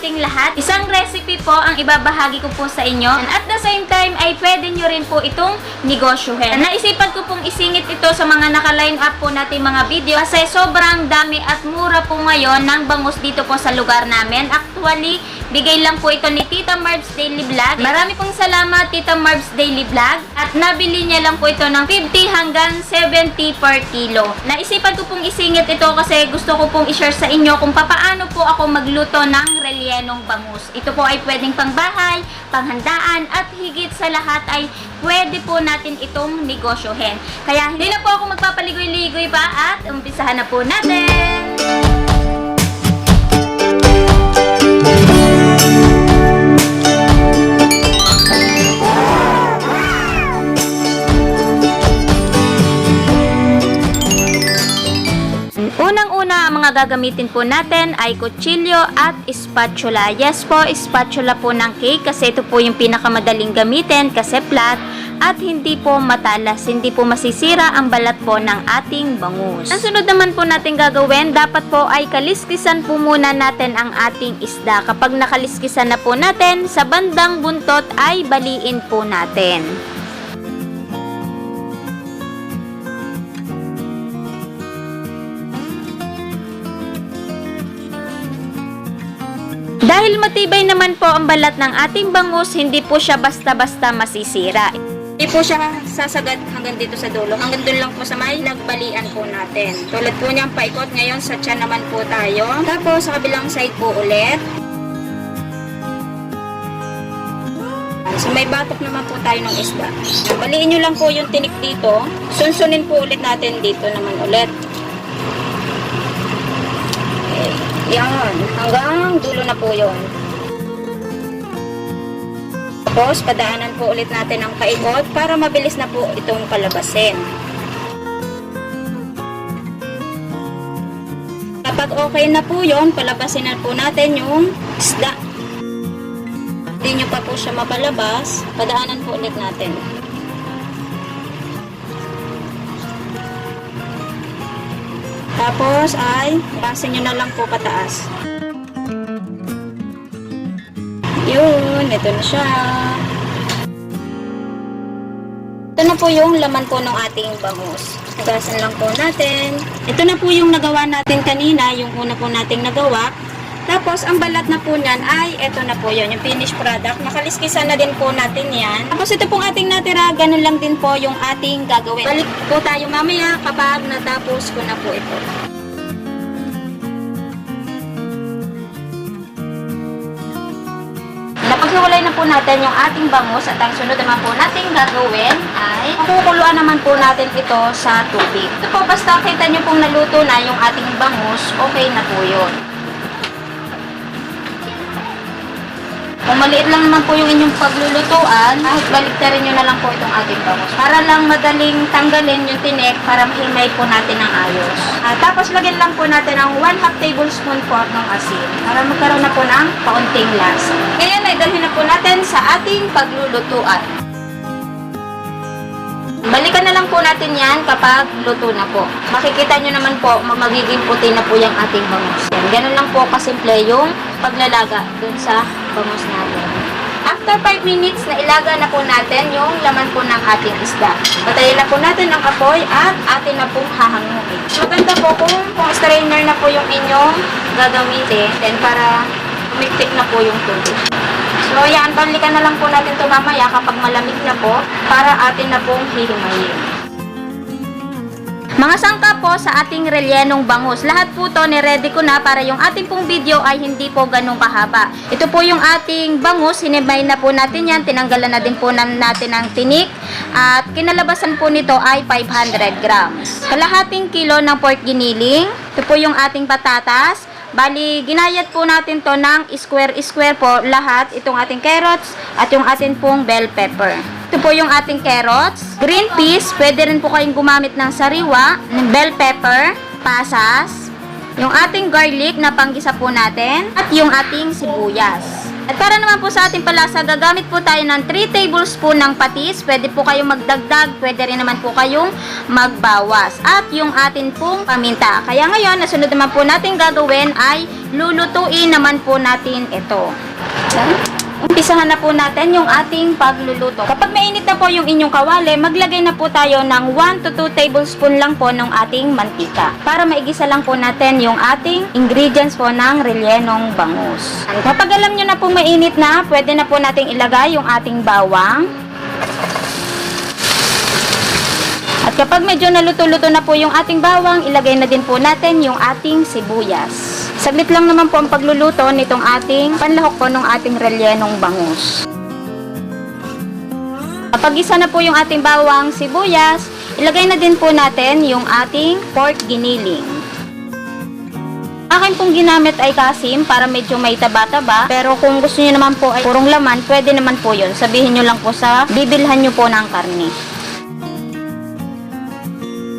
ating lahat. Isang recipe po ang ibabahagi ko po sa inyo. And at the same time ay pwede nyo rin po itong negosyohin. Naisipan ko pong isingit ito sa mga naka-line up po natin mga video kasi sobrang dami at mura po ngayon ng bangus dito po sa lugar namin. Actually, bigay lang po ito ni Tita Marbs Daily Vlog. Marami pong salamat Tita Marbs Daily Vlog at nabili niya lang po ito ng 50 hanggang 70 per kilo. Naisipan ko pong isingit ito kasi gusto ko pong i-share sa inyo kung papaano po ako magluto ng relyenong bangus. Ito po ay pwedeng pangbahay, panghandaan at higit sa lahat ay pwede po natin itong negosyohin. Kaya hindi na po ako magpapaligoy-ligoy pa at umpisahan na po natin! Mga gagamitin po natin ay kutsilyo at spatula. Yes po, spatula po ng cake kasi ito po yung pinakamadaling gamitin kasi flat at hindi po matalas, hindi po masisira ang balat po ng ating bangus. Ang sunod naman po natin gagawin, dapat po ay kaliskisan po muna natin ang ating isda. Kapag nakaliskisan na po natin, sa bandang buntot ay baliin po natin. Dahil matibay naman po ang balat ng ating bangus, hindi po siya basta-basta masisira. Hindi po siya sasagad hanggang dito sa dulo. Hanggang doon lang po sa may nagbalian po natin. Tulad po niyang paikot ngayon sa tiyan naman po tayo. Tapos sa kabilang side po ulit. So may batok naman po tayo ng isda. Baliin nyo lang po yung tinik dito. Sunsunin po ulit natin dito naman ulit. Okay. Yan. Hanggang dulo na po yun. Tapos, padaanan po ulit natin ang paikot para mabilis na po itong palabasin. Kapag okay na po yon, palabasin na po natin yung isda. Hindi nyo pa po siya mapalabas, padaanan po ulit natin. Tapos ay, basin nyo na lang po pataas. Yun, ito na siya. Ito na po yung laman po ng ating bangus. Nagasan lang po natin. Ito na po yung nagawa natin kanina, yung una po nating nagawa. Tapos, ang balat na po niyan ay, ito na po yun, yung finished product. Nakaliskisan na din po natin yan. Tapos, ito pong ating natira, ganun lang din po yung ating gagawin. Balik po tayo mamaya kapag natapos ko na po ito. Napaghiwalay na po natin yung ating bangus at ang sunod naman po natin gagawin ay makukuluan naman po natin ito sa tubig. Ito po, basta kita nyo pong naluto na yung ating bangus, okay na po yun. Kung maliit lang naman po yung inyong paglulutuan, kahit baliktarin nyo na lang po itong ating bangus. Para lang madaling tanggalin yung tinik para mahimay po natin ng ayos. Ah, tapos lagyan lang po natin ng 1 half tablespoon po ng asin para magkaroon na po ng kaunting lasa. Ngayon ay dalhin na po natin sa ating paglulutuan. Balikan na lang po natin yan kapag luto na po. Makikita nyo naman po, magiging puti na po yung ating bangus. Yan. Ganun lang po kasimple yung paglalaga dun sa bangus natin. After 5 minutes na ilaga na po natin yung laman po ng ating isda. Patayin na po natin ang apoy at atin na pong hahangupin. Maganda po kung, kung strainer na po yung inyong gagamitin then para umiktik na po yung tubig. So, yan, balikan na lang po natin ito mamaya kapag malamig na po para atin na pong hihimayin. Mga sangka po sa ating relyenong bangus. Lahat po to ni-ready ko na para yung ating pong video ay hindi po ganun kahaba. Ito po yung ating bangus. Hinimay na po natin yan. Tinanggalan na din po na natin ang tinik. At kinalabasan po nito ay 500 grams. Kalahating kilo ng pork giniling. Ito po yung ating patatas. Bali, ginayat po natin to ng square-square po lahat. Itong ating carrots at yung ating pong bell pepper. Ito po yung ating carrots. Green peas, pwede rin po kayong gumamit ng sariwa, ng bell pepper, pasas, yung ating garlic na panggisa po natin, at yung ating sibuyas. At para naman po sa ating palasa, gagamit po tayo ng 3 tablespoon ng patis. Pwede po kayong magdagdag, pwede rin naman po kayong magbawas. At yung atin pong paminta. Kaya ngayon, nasunod naman po natin gagawin ay lulutuin naman po natin ito. Umpisahan na po natin yung ating pagluluto. Kapag mainit na po yung inyong kawali, maglagay na po tayo ng 1 to 2 tablespoon lang po ng ating mantika. Para maigisa lang po natin yung ating ingredients po ng rellenong bangus. Kapag alam nyo na po mainit na, pwede na po nating ilagay yung ating bawang. At kapag medyo naluto-luto na po yung ating bawang, ilagay na din po natin yung ating sibuyas. Saglit lang naman po ang pagluluto nitong ating panlahok po ng ating rellenong bangus. Kapag isa na po yung ating bawang sibuyas, ilagay na din po natin yung ating pork giniling. Akin pong ginamit ay kasim para medyo may taba-taba. Pero kung gusto niyo naman po ay purong laman, pwede naman po yun. Sabihin nyo lang po sa bibilhan nyo po ng karne.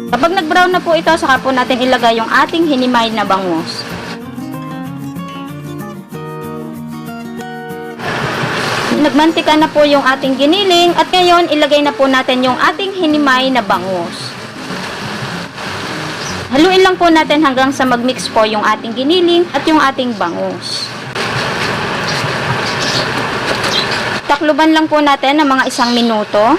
Kapag nag-brown na po ito, saka po natin ilagay yung ating hinimay na bangus. Nagmantika na po yung ating giniling at ngayon ilagay na po natin yung ating hinimay na bangus. Haluin lang po natin hanggang sa magmix po yung ating giniling at yung ating bangus. Takluban lang po natin ng mga isang minuto.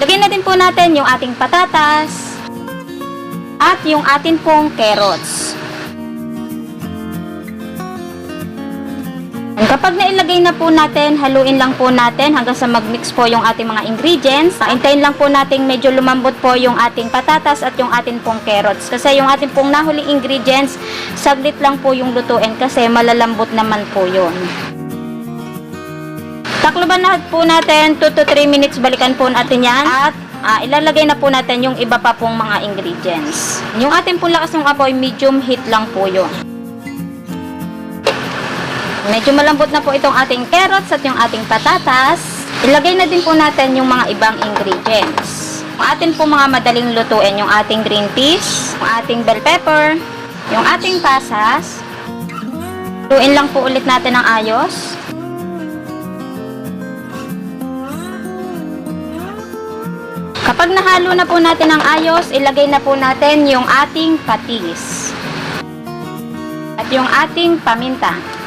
Lagyan na din po natin yung ating patatas at yung atin pong carrots. Kapag nailagay na po natin, haluin lang po natin hanggang sa magmix po yung ating mga ingredients. Hintayin lang po natin medyo lumambot po yung ating patatas at yung ating pong carrots. Kasi yung ating pong nahuling ingredients, saglit lang po yung lutuin kasi malalambot naman po yun. Takloban na po natin 2 to 3 minutes balikan po natin yan at ah, ilalagay na po natin yung iba pa pong mga ingredients. Yung ating pong lakas ng apoy medium heat lang po yun. Medyo malambot na po itong ating carrots at yung ating patatas. Ilagay na din po natin yung mga ibang ingredients. Yung atin po mga madaling lutuin, yung ating green peas, yung ating bell pepper, yung ating pasas. Lutuin lang po ulit natin ng ayos. Kapag nahalo na po natin ang ayos, ilagay na po natin yung ating patis. At yung ating paminta.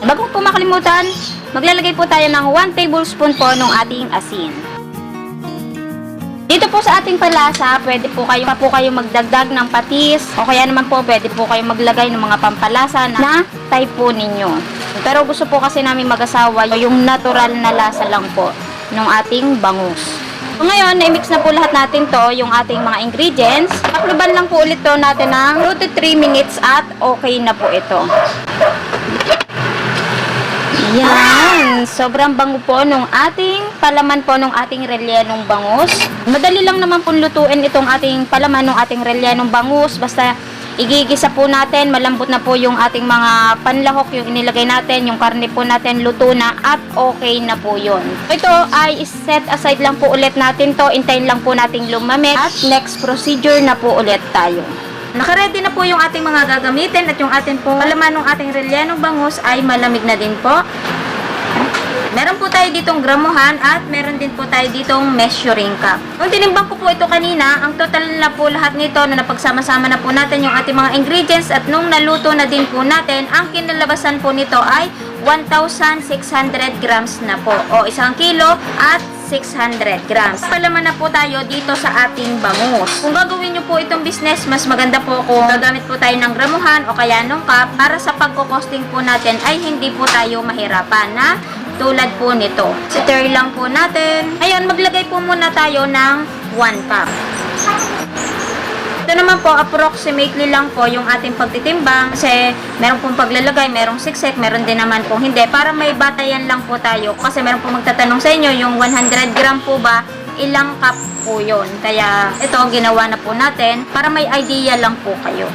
Bago po makalimutan, maglalagay po tayo ng 1 tablespoon po ng ating asin. Dito po sa ating palasa, pwede po kayo pa po kayo magdagdag ng patis o kaya naman po pwede po kayo maglagay ng mga pampalasa na, na type po ninyo. Pero gusto po kasi namin mag-asawa yung natural na lasa lang po ng ating bangus. So ngayon, na-mix na po lahat natin to, yung ating mga ingredients. Takluban lang po ulit to natin ng 2 to 3 minutes at okay na po ito. Yan. Sobrang bango po nung ating palaman po nung ating rellenong bangus. Madali lang naman po lutuin itong ating palaman nung ating rellenong bangus. Basta igigisa po natin, malambot na po yung ating mga panlahok, yung inilagay natin, yung karne po natin, luto na at okay na po yun. Ito ay set aside lang po ulit natin to, intayin lang po nating lumamig at next procedure na po ulit tayo. Nakaready na po yung ating mga gagamitin at yung ating po palaman ng ating rellenong bangus ay malamig na din po. Meron po tayo ditong gramuhan at meron din po tayo ditong measuring cup. Kung tinimbang ko po ito kanina, ang total na po lahat nito na napagsama-sama na po natin yung ating mga ingredients at nung naluto na din po natin, ang kinalabasan po nito ay 1,600 grams na po o isang kilo at 600 grams. Palaman na po tayo dito sa ating bangus. Kung gagawin nyo po itong business, mas maganda po kung gagamit po tayo ng gramuhan o kaya nung cup para sa pagkukosting po natin ay hindi po tayo mahirapan na tulad po nito. Stir lang po natin. Ayun, maglagay po muna tayo ng 1 cup. Ito naman po, approximately lang po yung ating pagtitimbang kasi meron pong paglalagay, merong siksik, meron din naman po hindi. Para may batayan lang po tayo kasi meron pong magtatanong sa inyo, yung 100 gram po ba, ilang cup po yun. Kaya ito, ginawa na po natin para may idea lang po kayo.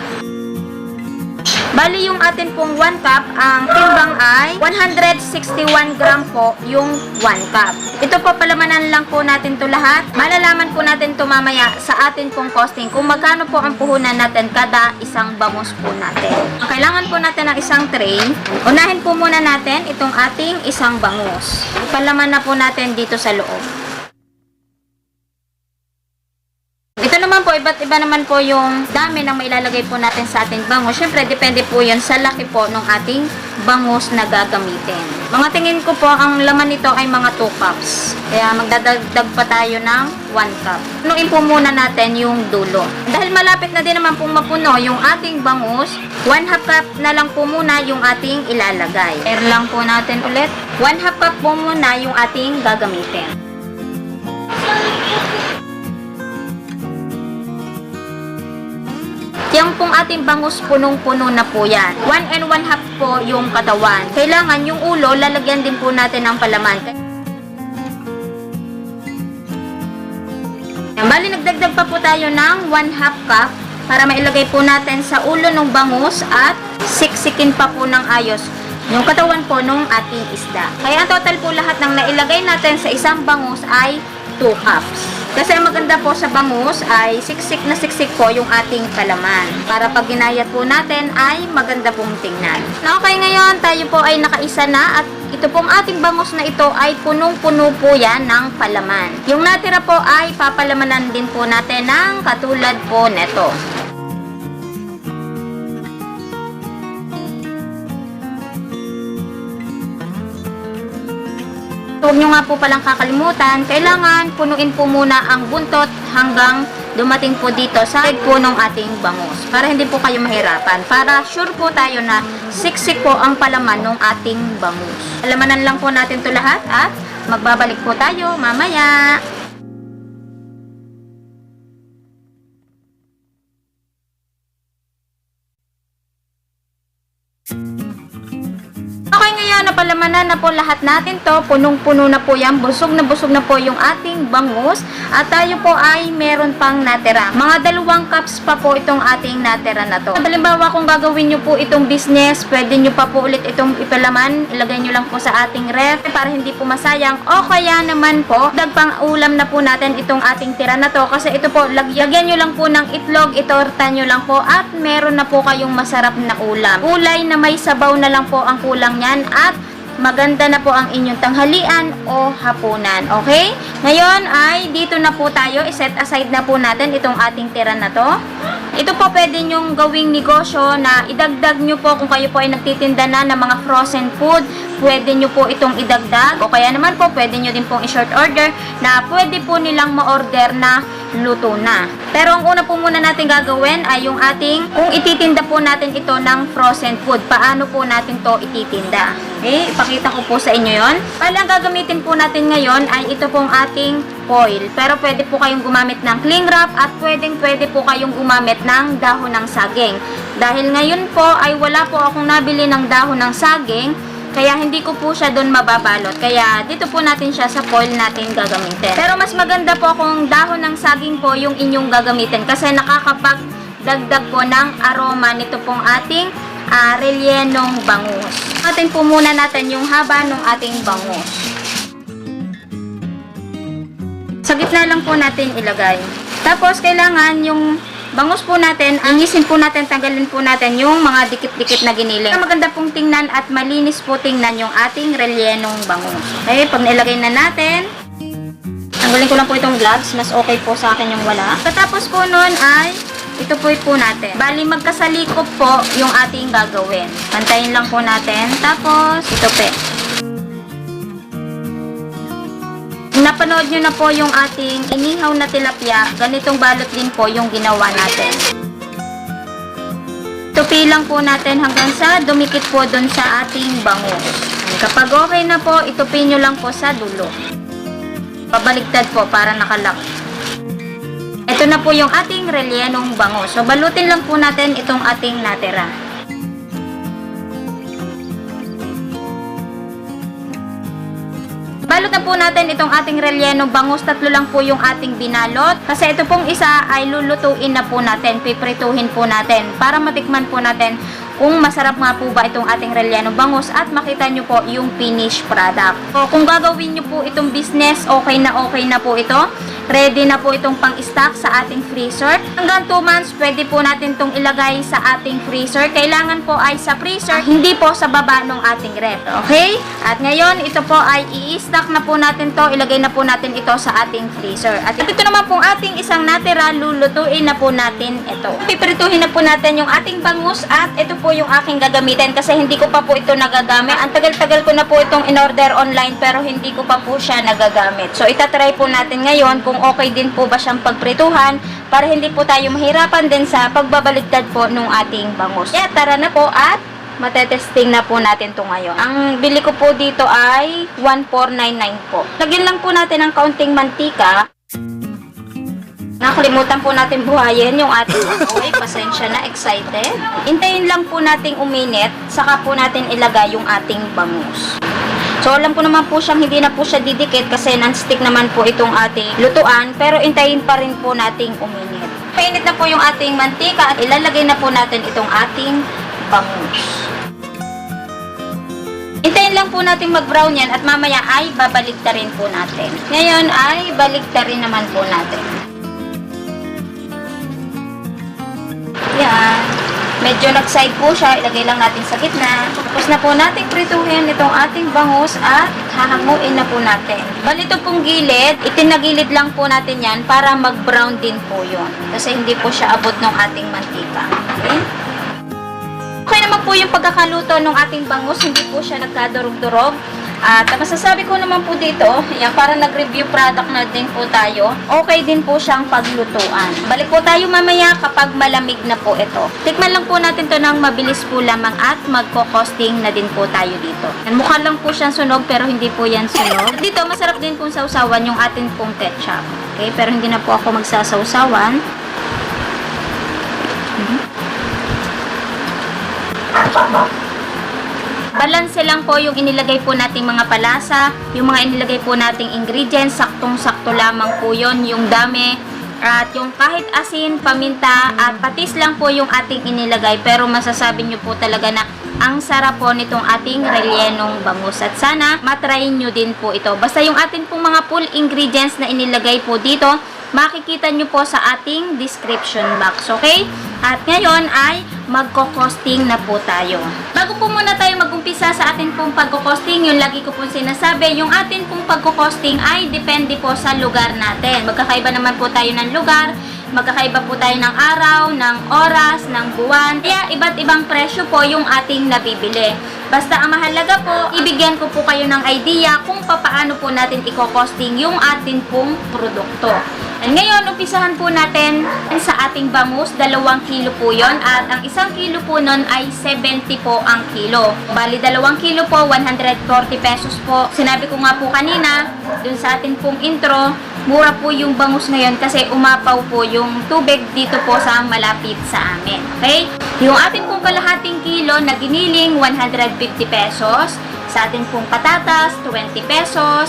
Bali yung atin pong 1 cup, ang timbang ay 161 gram po yung 1 cup. Ito po palamanan lang po natin to lahat. Malalaman po natin to mamaya sa atin pong costing kung magkano po ang puhunan natin kada isang bangus po natin. Ang Kailangan po natin ng isang tray. Unahin po muna natin itong ating isang bangus. Palaman na po natin dito sa loob. Naman po, iba't iba naman po yung dami ng mailalagay po natin sa ating bangus. Siyempre, depende po yun sa laki po ng ating bangus na gagamitin. Mga tingin ko po, ang laman nito ay mga 2 cups. Kaya magdadagdag pa tayo ng 1 cup. Punuin po muna natin yung dulo. Dahil malapit na din naman pong mapuno yung ating bangus, 1 half cup na lang po muna yung ating ilalagay. Air lang po natin ulit. 1 half cup po muna yung ating gagamitin. Yung pong ating bangus punong-puno na po yan. One and one half po yung katawan. Kailangan yung ulo, lalagyan din po natin ng palaman. Bali, nagdagdag pa po tayo ng 1 half cup para mailagay po natin sa ulo ng bangus at siksikin pa po ng ayos yung katawan po ng ating isda. Kaya ang total po lahat ng nailagay natin sa isang bangus ay 2 cups. Kasi ang maganda po sa bangus ay siksik na siksik po yung ating palaman. Para pag ginayat po natin ay maganda pong tingnan. Na okay ngayon, tayo po ay nakaisa na at ito pong ating bangus na ito ay punong-puno po yan ng palaman. Yung natira po ay papalamanan din po natin ng katulad po neto. Huwag nyo nga po palang kakalimutan, kailangan punuin po muna ang buntot hanggang dumating po dito sa head po ng ating bangus. Para hindi po kayo mahirapan. Para sure po tayo na siksik po ang palaman ng ating bangus. Alamanan lang po natin to lahat at magbabalik po tayo mamaya. Napalamanan na po lahat natin to. Punong-puno na po yan. Busog na busog na po yung ating bangus. At tayo po ay meron pang natira. Mga dalawang cups pa po itong ating natira na to. Halimbawa kung gagawin nyo po itong business, pwede nyo pa po ulit itong ipalaman. Ilagay nyo lang po sa ating ref para hindi po masayang. O kaya naman po, dagpang ulam na po natin itong ating tira na to. Kasi ito po, lagyan nyo lang po ng itlog, itorta nyo lang po at meron na po kayong masarap na ulam. Ulay na may sabaw na lang po ang kulang niyan at maganda na po ang inyong tanghalian o hapunan. Okay? Ngayon ay dito na po tayo. I-set aside na po natin itong ating tira na to. Ito po pwede nyong gawing negosyo na idagdag nyo po kung kayo po ay nagtitinda na ng mga frozen food. Pwede nyo po itong idagdag. O kaya naman po pwede nyo din pong i-short order na pwede po nilang ma-order na luto na. Pero ang una po muna natin gagawin ay yung ating, kung ititinda po natin ito ng frozen food, paano po natin to ititinda. Okay, ipakita ko po sa inyo yon. Bali, ang gagamitin po natin ngayon ay ito pong ating foil. Pero pwede po kayong gumamit ng cling wrap at pwedeng pwede po kayong gumamit ng dahon ng saging. Dahil ngayon po ay wala po akong nabili ng dahon ng saging, kaya hindi ko po siya doon mababalot. Kaya dito po natin siya sa foil natin gagamitin. Pero mas maganda po kung dahon ng saging po yung inyong gagamitin kasi nakakapagdagdag po ng aroma nito pong ating uh, relyenong bangus. Atin po muna natin yung haba ng ating bangus. Sa gitna lang po natin ilagay. Tapos kailangan yung bangus po natin, angisin po natin, tanggalin po natin yung mga dikit-dikit na giniling. Maganda pong tingnan at malinis po tingnan yung ating relyenong bangus. Okay, pag nailagay na natin, tanggalin ko lang po itong gloves, mas okay po sa akin yung wala. Katapos po nun ay ito po po natin. Bali, magkasalikop po yung ating gagawin. Pantayin lang po natin. Tapos, ito pe. Napanood nyo na po yung ating inihaw na tilapia. Ganitong balot din po yung ginawa natin. Tupi lang po natin hanggang sa dumikit po dun sa ating bangus. Kapag okay na po, itupi nyo lang po sa dulo. Pabaligtad po para nakalak. Ito na po yung ating relyenong bangus. So, balutin lang po natin itong ating natira. Balot na po natin itong ating relyenong bangus. Tatlo lang po yung ating binalot. Kasi ito pong isa ay lulutuin na po natin. Piprituhin po natin. Para matikman po natin kung masarap nga po ba itong ating relleno bangus at makita nyo po yung finished product. So, kung gagawin nyo po itong business, okay na okay na po ito. Ready na po itong pang-stock sa ating freezer. Hanggang 2 months, pwede po natin itong ilagay sa ating freezer. Kailangan po ay sa freezer, hindi po sa baba ng ating ref. Okay? At ngayon, ito po ay i-stock na po natin to. Ilagay na po natin ito sa ating freezer. At ito naman pong ating isang natira, lulutuin na po natin ito. Pipirituhin na po natin yung ating bangus at ito po yung aking gagamitin kasi hindi ko pa po ito nagagamit. Ang tagal-tagal ko na po itong in-order online pero hindi ko pa po siya nagagamit. So itatry po natin ngayon kung okay din po ba siyang pagprituhan para hindi po tayo mahirapan din sa pagbabaliktad po ng ating bangus. Kaya tara na po at matetesting na po natin to ngayon. Ang bili ko po dito ay 1499 po. Lagyan lang po natin ng kaunting mantika. Nakalimutan po natin buhayin yung ating apoy. Pasensya na, excited. Hintayin lang po nating uminit, saka po natin ilagay yung ating bangus. So, alam ko naman po siyang hindi na po siya didikit kasi non-stick naman po itong ating lutuan, pero intayin pa rin po nating uminit. Painit na po yung ating mantika at ilalagay na po natin itong ating bangus. Hintayin lang po natin mag-brown yan at mamaya ay babalik rin po natin. Ngayon ay balik rin naman po natin. Yan. Medyo nag-side po siya. Ilagay lang natin sa gitna. Tapos na po natin prituhin itong ating bangus at hahanguin na po natin. Bali ito pong gilid, itinagilid lang po natin yan para mag-brown din po yun. Kasi hindi po siya abot ng ating mantika. Okay? Okay naman po yung pagkakaluto ng ating bangus. Hindi po siya nagkadurog-durog. At masasabi ko naman po dito, yan, para nag-review product na din po tayo, okay din po siyang paglutuan. Balik po tayo mamaya kapag malamig na po ito. Tikman lang po natin to ng mabilis po lamang at magko-costing na din po tayo dito. Yan, mukha lang po siyang sunog pero hindi po yan sunog. Dito, masarap din pong sausawan yung atin pong ketchup. Okay, pero hindi na po ako magsasausawan. Balanse lang po yung inilagay po nating mga palasa, yung mga inilagay po nating ingredients, saktong-sakto lamang po yon yung dami, at yung kahit asin, paminta, at patis lang po yung ating inilagay. Pero masasabi nyo po talaga na ang sarap po nitong ating rellenong bangus. At sana matry nyo din po ito. Basta yung ating pong mga full ingredients na inilagay po dito, makikita nyo po sa ating description box. Okay? At ngayon ay magko-costing na po tayo. Bago po muna tayo mag-umpisa sa atin pong pagko-costing, yung lagi ko pong sinasabi, yung atin pong pagko-costing ay depende po sa lugar natin. Magkakaiba naman po tayo ng lugar, magkakaiba po tayo ng araw, ng oras, ng buwan. Kaya iba't ibang presyo po yung ating nabibili. Basta ang mahalaga po, ibigyan ko po kayo ng idea kung papaano po natin i-costing yung atin pong produkto. Ngayon, umpisahan po natin sa ating bangus, dalawang kilo po yon at ang isang kilo po nun ay 70 po ang kilo. Bali, dalawang kilo po, 140 pesos po. Sinabi ko nga po kanina, dun sa ating pong intro, mura po yung bangus ngayon kasi umapaw po yung tubig dito po sa malapit sa amin. Okay? Yung ating pong kalahating kilo na giniling, 150 pesos. Sa atin pong patatas, 20 pesos.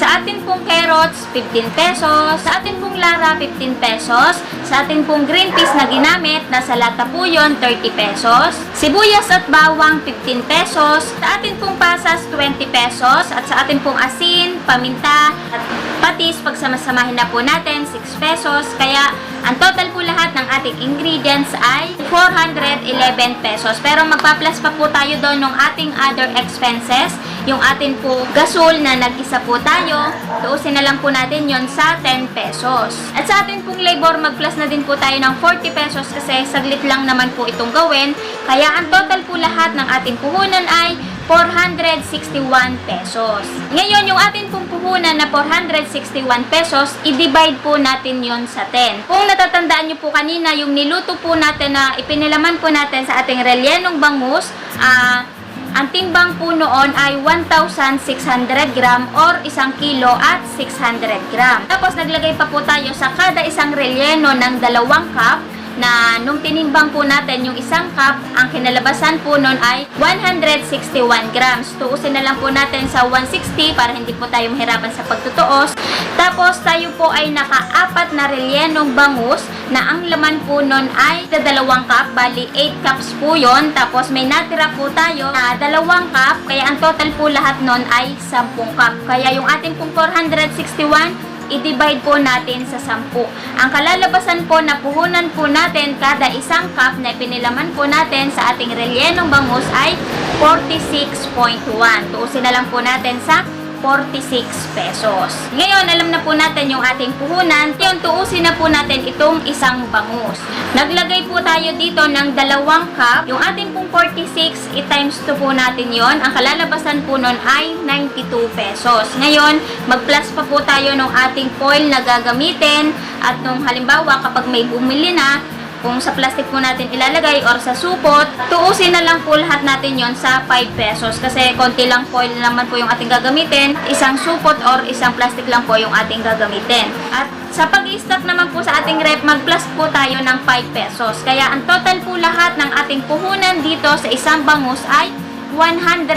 Sa atin pong carrots, 15 pesos. Sa atin pong lara, 15 pesos. Sa atin pong green peas na ginamit, nasa lata po yun, 30 pesos. Sibuyas at bawang, 15 pesos. Sa atin pong pasas, 20 pesos. At sa atin pong asin, paminta, at patis, pagsamasamahin na po natin, 6 pesos. Kaya, ang total po lahat ng ating ingredients ay 411 pesos. Pero magpa-plus pa po tayo doon ng ating other expenses. Yung atin po gasol na nag-isa po tayo, tuusin na lang po natin yon sa 10 pesos. At sa atin pong labor, mag-plus na din po tayo ng 40 pesos kasi saglit lang naman po itong gawin. Kaya ang total po lahat ng ating puhunan ay 461 pesos. Ngayon, yung atin pong puhunan na 461 pesos, i-divide po natin yon sa 10. Kung natatandaan nyo po kanina, yung niluto po natin na ipinilaman po natin sa ating relyenong bangus, ah, ang timbang po noon ay 1,600 gram or isang kilo at 600 gram. Tapos naglagay pa po tayo sa kada isang relyeno ng dalawang cup na nung tinimbang po natin yung isang cup, ang kinalabasan po nun ay 161 grams. Tuusin na lang po natin sa 160 para hindi po tayo mahirapan sa pagtutuos. Tapos tayo po ay nakaapat na relyenong bangus na ang laman po nun ay dalawang cup, bali 8 cups po yon. Tapos may natira po tayo na dalawang cup, kaya ang total po lahat nun ay 10 cup. Kaya yung ating pong 461, i-divide po natin sa 10. Ang kalalabasan po na puhunan po natin kada isang cup na ipinilaman po natin sa ating relyenong bangus ay 46.1. Tuusin na lang po natin sa 46 pesos. Ngayon, alam na po natin yung ating puhunan. Ngayon, tuusin na po natin itong isang bangus. Naglagay po tayo dito ng dalawang cup. Yung ating pong 46, i-times 2 po natin yon. Ang kalalabasan po nun ay 92 pesos. Ngayon, mag-plus pa po tayo ng ating foil na gagamitin. At nung halimbawa, kapag may bumili na, kung sa plastic po natin ilalagay or sa supot, tuusin na lang po lahat natin yon sa 5 pesos kasi konti lang foil naman po yung ating gagamitin, isang supot or isang plastic lang po yung ating gagamitin. At sa pag-stock naman po sa ating rep, mag-plus po tayo ng 5 pesos. Kaya ang total po lahat ng ating puhunan dito sa isang bangus ay 102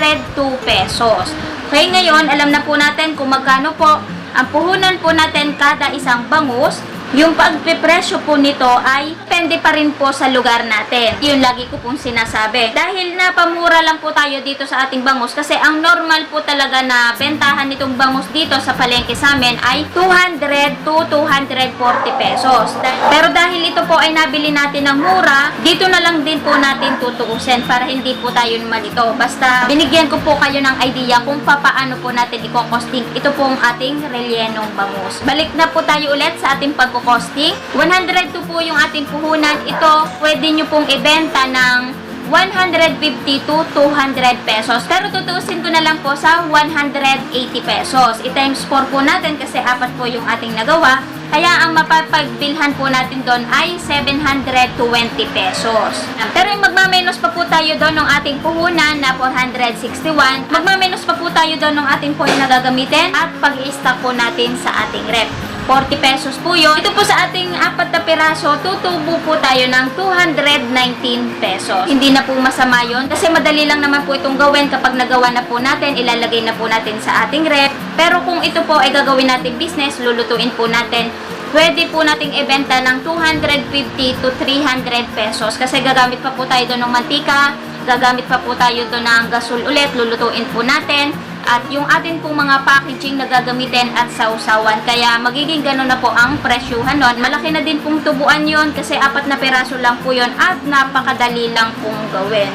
pesos. Okay, ngayon, alam na po natin kung magkano po ang puhunan po natin kada isang bangus. Yung pagpipresyo po nito ay depende pa rin po sa lugar natin. Yun lagi ko pong sinasabi. Dahil napamura lang po tayo dito sa ating bangus kasi ang normal po talaga na bentahan nitong bangus dito sa palengke sa amin ay 200 to 240 pesos. Pero dahil ito po ay nabili natin ng mura, dito na lang din po natin tutuusin para hindi po tayo malito. Basta binigyan ko po kayo ng idea kung papaano po natin i-costing ito pong ating relyenong bangus. Balik na po tayo ulit sa ating pagkukosting. 102 po yung ating puhunan. Ito, pwede nyo pong ibenta ng 150 to 200 pesos. Pero tutuusin ko na lang po sa 180 pesos. I-times 4 po natin kasi apat po yung ating nagawa. Kaya ang mapapagbilhan po natin doon ay 720 pesos. Pero yung magmamenos pa po tayo doon ng ating puhunan na 461. Magmamenos pa po tayo doon ng ating point na gagamitin at pag-i-stock po natin sa ating rep. 40 pesos po yun. Ito po sa ating apat na piraso, tutubo po tayo ng 219 pesos. Hindi na po masama yun kasi madali lang naman po itong gawin kapag nagawa na po natin, ilalagay na po natin sa ating rep. Pero kung ito po ay gagawin natin business, lulutuin po natin, pwede po nating ibenta ng 250 to 300 pesos kasi gagamit pa po tayo doon ng mantika, gagamit pa po tayo doon ng gasol ulit, lulutuin po natin at yung atin pong mga packaging na gagamitin at sausawan. Kaya magiging gano'n na po ang presyuhan nun. Malaki na din pong tubuan yon kasi apat na peraso lang po yon at napakadali lang pong gawin.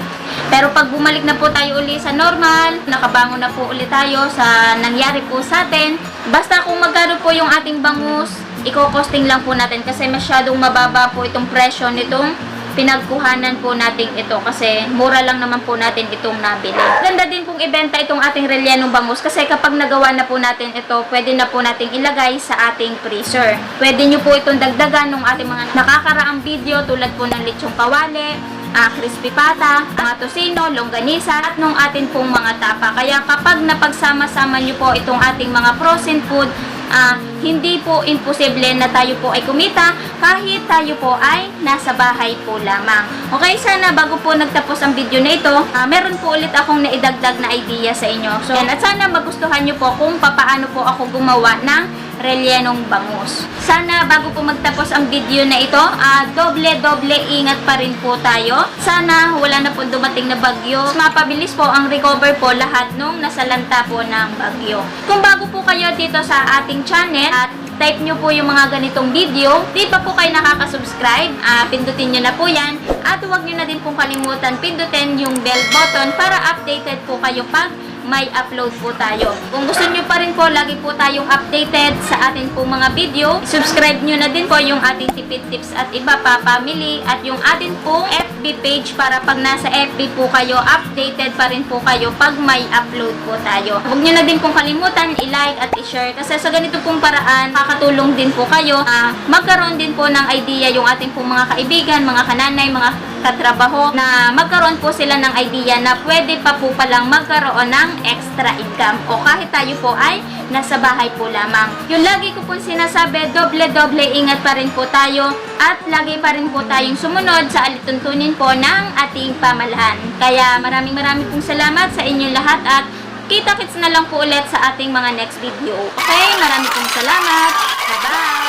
Pero pag bumalik na po tayo uli sa normal, nakabangon na po ulit tayo sa nangyari po sa atin, basta kung magkano po yung ating bangus, i-costing lang po natin kasi masyadong mababa po itong presyo nitong pinagkuhanan po natin ito kasi mura lang naman po natin itong nabili. Ganda din pong ibenta itong ating relyenong bangus kasi kapag nagawa na po natin ito, pwede na po nating ilagay sa ating freezer. Pwede nyo po itong dagdagan ng ating mga nakakaraang video tulad po ng lechong kawali, ah, crispy pata, mga tosino, longganisa, at nung atin pong mga tapa. Kaya kapag napagsama-sama nyo po itong ating mga frozen food, ah, hindi po imposible na tayo po ay kumita kahit tayo po ay nasa bahay po lamang. Okay, sana bago po nagtapos ang video na ito, ah, meron po ulit akong naidagdag na idea sa inyo. So, yan, at sana magustuhan nyo po kung papaano po ako gumawa ng relyenong bangus. Sana bago po magtapos ang video na ito, ah, doble-doble ingat pa rin po tayo. Sana wala na po dumating na bagyo. Mas mapabilis po ang recover po lahat nung nasalanta po ng bagyo. Kung bago po kayo dito sa ating channel at type nyo po yung mga ganitong video. Di pa po kayo nakaka-subscribe, ah, pindutin nyo na po yan. At huwag nyo na din pong kalimutan pindutin yung bell button para updated po kayo pag may upload po tayo. Kung gusto nyo pa rin po, lagi po tayong updated sa atin pong mga video. Subscribe nyo na din po yung ating tipid tips at iba pa family at yung atin pong FB page para pag nasa FB po kayo, updated pa rin po kayo pag may upload po tayo. Huwag nyo na din pong kalimutan i-like at i-share kasi sa ganito pong paraan, makakatulong din po kayo na magkaroon din po ng idea yung ating pong mga kaibigan, mga kananay, mga katrabaho na magkaroon po sila ng idea na pwede pa po palang magkaroon ng extra income o kahit tayo po ay nasa bahay po lamang. Yung lagi ko pong sinasabi, doble-doble ingat pa rin po tayo at lagi pa rin po tayong sumunod sa alituntunin po ng ating pamalaan. Kaya maraming maraming pong salamat sa inyong lahat at kita-kits na lang po ulit sa ating mga next video. Okay, maraming pong salamat. Bye-bye!